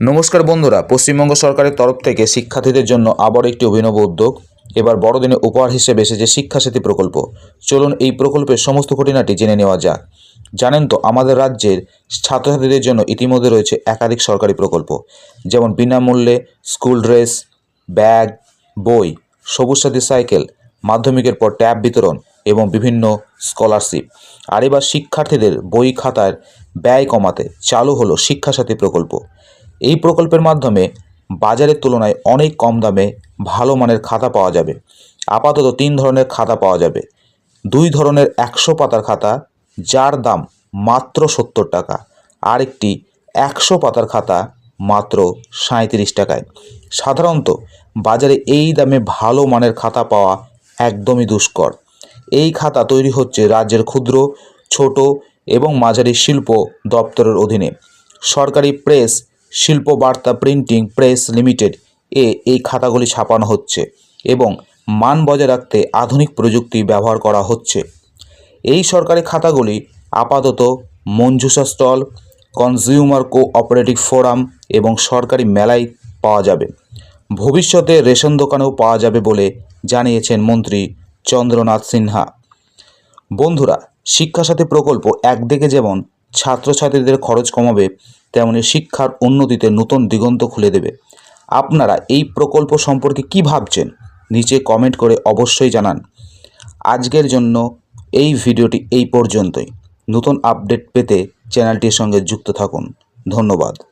নমস্কার বন্ধুরা, পশ্চিমবঙ্গ সরকারের তরফ থেকে শিক্ষার্থীদের জন্য আবার একটি অভিনব উদ্যোগ। এবার বড়দিনে উপহার হিসেবে এসেছে শিক্ষাসাথী প্রকল্প। চলুন এই প্রকল্পের সমস্ত খুঁটিনাটি জেনে নেওয়া যাক। জানেন তো, আমাদের রাজ্যের ছাত্রছাত্রীদের জন্য ইতিমধ্যে রয়েছে একাধিক সরকারি প্রকল্প। যেমন বিনামূল্যে স্কুল ড্রেস, ব্যাগ, বই সবুজ সাথী সাইকেল, মাধ্যমিকের পর ট্যাব বিতরণ এবং বিভিন্ন স্কলারশিপ। আর এবার শিক্ষার্থীদের বই খাতার ব্যয় কমাতে চালু হলো শিক্ষাসাথী প্রকল্প। এই প্রকল্পের মাধ্যমে বাজারের তুলনায় অনেক কম দামে ভালো মানের খাতা পাওয়া যাবে। আপাতত তিন ধরনের খাতা পাওয়া যাবে। দুই ধরনের একশো পাতার খাতা, যার দাম মাত্র সত্তর টাকা। আর একটি একশো পাতার খাতা, মাত্র সাঁত্রিশ টাকায়। সাধারণত বাজারে এই দামে ভালো মানের খাতা পাওয়া একদমই দুষ্কর। এই খাতা তৈরি হচ্ছে রাজ্যের ক্ষুদ্র, ছোট এবং মাঝারি শিল্প দপ্তরের অধীনে। সরকারি প্রেস শিল্প বার্তা প্রিন্টিং প্রেস লিমিটেড এ এই খাতাগুলি ছাপানো হচ্ছে এবং মান বজায় রাখতে আধুনিক প্রযুক্তি ব্যবহার করা হচ্ছে। এই সরকারি খাতাগুলি আপাতত Manjusha stall, consumer cooperative forum এবং সরকারি মেলায় পাওয়া যাবে। ভবিষ্যতে রেশন দোকানেও পাওয়া যাবে বলে জানিয়েছেন মন্ত্রী চন্দ্রনাথ সিনহা। বন্ধুরা, শিক্ষাসাথী প্রকল্প একদিকে যেমন ছাত্রছাত্রীদের খরচ কমাবে, তেমনি শিক্ষার উন্নতিতে নতুন দিগন্ত খুলে দেবে। আপনারা এই প্রকল্প সম্পর্কে কি ভাবছেন? নিচে কমেন্ট করে অবশ্যই জানান। আজকের জন্য এই ভিডিওটি এই পর্যন্তই। নতুন আপডেট পেতে চ্যানেলটির সঙ্গে যুক্ত থাকুন। ধন্যবাদ।